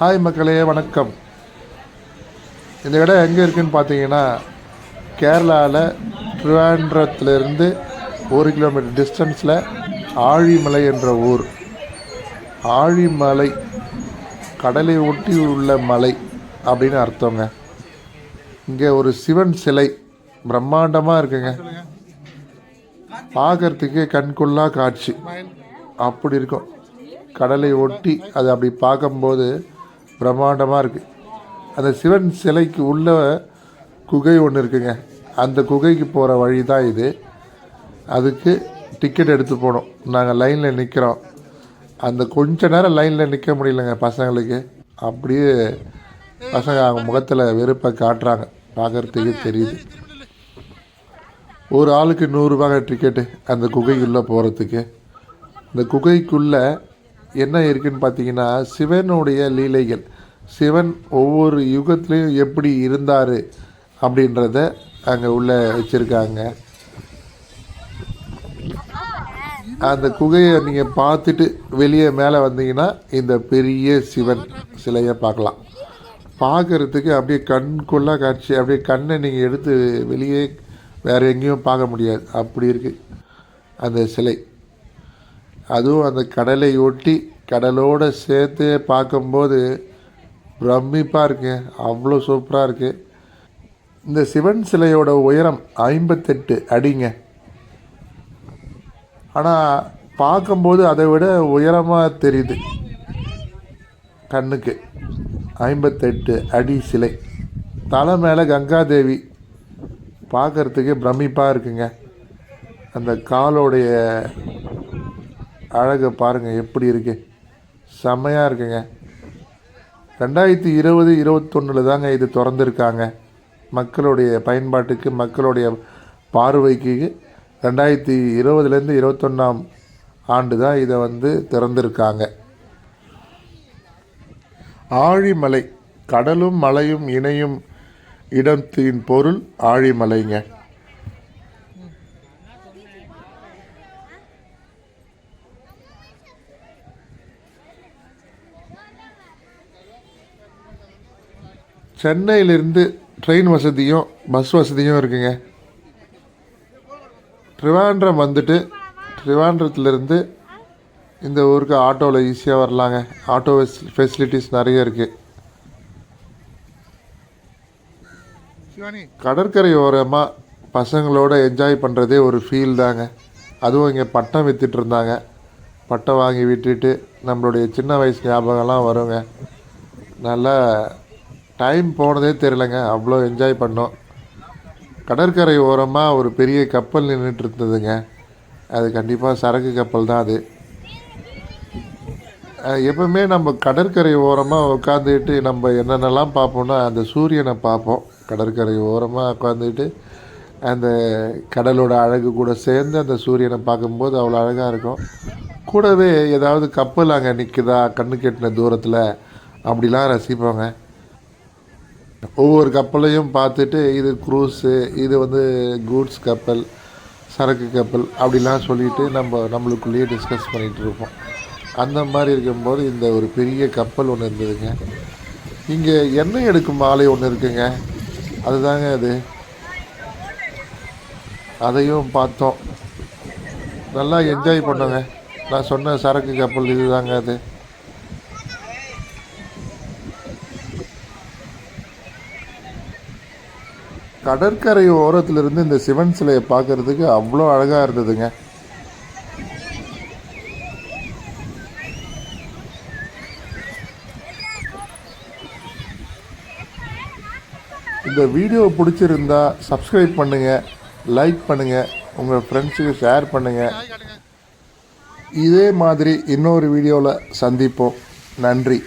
Hi மக்களே வணக்கம். இந்த இடம் எங்கே இருக்குதுன்னு பார்த்தீங்கன்னா கேரளாவில் திருவாண்டரத்துலேருந்து ஒரு கிலோமீட்டர் டிஸ்டன்ஸில் ஆழிமலை என்ற ஊர். ஆழிமலை கடலை ஒட்டி உள்ள மலை அப்படின்னு அர்த்தங்க. இங்கே ஒரு சிவன் சிலை பிரம்மாண்டமாக இருக்குங்க. பார்க்கறதுக்கே கண்கொள்ளா காட்சி. அப்படி இருக்கும். கடலை ஒட்டி அது அப்படி பார்க்கும்போது பிரம்மாண்டமாக இருக்குது அந்த சிவன் சிலைக்கு உள்ள குகை ஒன்று இருக்குங்க. அந்த குகைக்கு போகிற வழி தான் இது. அதுக்கு டிக்கெட் எடுத்து போனோம். நாங்கள் லைனில் நிற்கிறோம் அந்த கொஞ்ச நேரம் லைனில் நிற்க முடியலங்க பசங்களுக்கு. அப்படியே பசங்க அவங்க முகத்தில் வெறுப்பை காட்டுறாங்க. பார்க்குறதுக்கு தெரியுது. ஒரு ஆளுக்கு நூறுரூபாங்க டிக்கெட்டு அந்த குகைக்குள்ளே போகிறதுக்கு இந்த குகைக்குள்ளே என்ன இருக்குன்னு பார்த்தீங்கன்னா சிவனுடைய லீலைகள். சிவன் ஒவ்வொரு யுகத்துலேயும் எப்படி இருந்தார் அப்படின்றத அங்கே உள்ள வச்சுருக்காங்க. அந்த குகையை நீங்கள் பார்த்துட்டு வெளியே மேலே வந்தீங்கன்னா இந்த பெரிய சிவன் சிலையை பார்க்கலாம். பார்க்குறதுக்கு அப்படியே கண்குள்ளாக காட்சி அப்படியே கண்ணை நீங்கள் எடுத்து வெளியே வேறு எங்கேயும் பார்க்க முடியாது. அப்படி இருக்குது அந்த சிலை. அதுவும் அந்த கடலை ஒட்டி கடலோடு சேர்த்து பார்க்கும்போது பிரமிப்பாக இருக்குங்க அவ்வளோ சூப்பராக இருக்குது இந்த சிவன் சிலையோட உயரம் ஐம்பத்தெட்டு அடிங்க. ஆனால் பார்க்கும்போது அதை விட உயரமாக தெரியுது. கண்ணுக்கு. ஐம்பத்தெட்டு அடி சிலை. தலை மேலே கங்காதேவி. பார்க்குறதுக்கு பிரமிப்பாக இருக்குங்க. அந்த காலோடைய அழகை பாருங்கள் எப்படி இருக்கு. செம்மையாக இருக்குங்க. ரெண்டாயிரத்தி இருபது இருபத்தொன்னில் தாங்க இது திறந்துருக்காங்க. மக்களுடைய பயன்பாட்டுக்கு மக்களுடைய பார்வைக்கு ரெண்டாயிரத்தி இருபதுலேருந்து இருபத்தொன்னாம் ஆண்டு தான் இதை வந்து திறந்திருக்காங்க. ஆழிமலை கடலும் மலையும் இணையும் இடத்தின் பொருள் ஆழிமலைங்க. சென்னையிலிருந்து ட்ரெயின் வசதியும் பஸ் வசதியும் இருக்குங்க. ட்ரிவாண்ட்ரம் வந்துட்டு ட்ரிவாண்ட்ரத்துலேருந்து இந்த ஊருக்கு ஆட்டோவில் ஈஸியாக வரலாங்க. ஆட்டோ ஃபெசிலிட்டிஸ் நிறைய இருக்குது கடற்கரை ஓரமாக பசங்களோட என்ஜாய் பண்ணுறதே ஒரு ஃபீல் தாங்க. அதுவும் இங்கே பட்டம் வித்துட்டு இருந்தாங்க. பட்டம் வாங்கி விட்டுட்டு நம்மளுடைய சின்ன வயசு ஞாபகம்லாம் வருங்க. நல்லா டைம் போனதே தெரிலங்க அவ்வளோ என்ஜாய் பண்ணோம். கடற்கரை ஓரமாக ஒரு பெரிய கப்பல் நின்றுட்டு இருந்ததுங்க அது கண்டிப்பாக சரக்கு கப்பல் தான் அது. எப்பவுமே நம்ம கடற்கரை ஓரமாக உட்காந்துக்கிட்டு நம்ம என்னென்னலாம் பார்ப்போம்னா அந்த சூரியனை பார்ப்போம். கடற்கரை ஓரமாக உட்காந்துக்கிட்டு அந்த கடலோட அழகு கூட சேர்ந்து அந்த சூரியனை பார்க்கும்போது அவ்வளோ அழகாக இருக்கும். கூடவே ஏதாவது கப்பல் அங்கே நிற்குதா கண்ணு கெட்டின தூரத்தில் அப்படிலாம் ரசிப்போங்க. ஒவ்வொரு கப்பலையும் பார்த்துட்டு இது க்ரூஸு இது வந்து கூட்ஸ் கப்பல் சரக்கு கப்பல் அப்படிலாம் சொல்லிட்டு நம்ம நம்மளுக்குள்ளேயே டிஸ்கஸ் பண்ணிகிட்டு இருப்போம். அந்த மாதிரி இருக்கும்போது இந்த ஒரு பெரிய கப்பல் ஒன்று இருந்ததுங்க. இங்கே எண்ணெய் எடுக்கும் ஆலை ஒன்று இருக்குங்க. அதுதாங்க அது. அதையும் பார்த்தோம். நல்லா என்ஜாய் பண்ணோங்க. நான் சொன்ன சரக்கு கப்பல் இதுதாங்க அது. கடற்கரை ஓரத்திலிருந்து இந்த சிவன் சிலையை பார்க்கறதுக்கு அவ்வளோ அழகாக இருந்ததுங்க. இந்த வீடியோ பிடிச்சிருந்தா சப்ஸ்கிரைப் பண்ணுங்கள் லைக் பண்ணுங்கள் உங்கள் ஃப்ரெண்ட்ஸுக்கு ஷேர் பண்ணுங்கள் இதே மாதிரி இன்னொரு வீடியோவில் சந்திப்போம். நன்றி.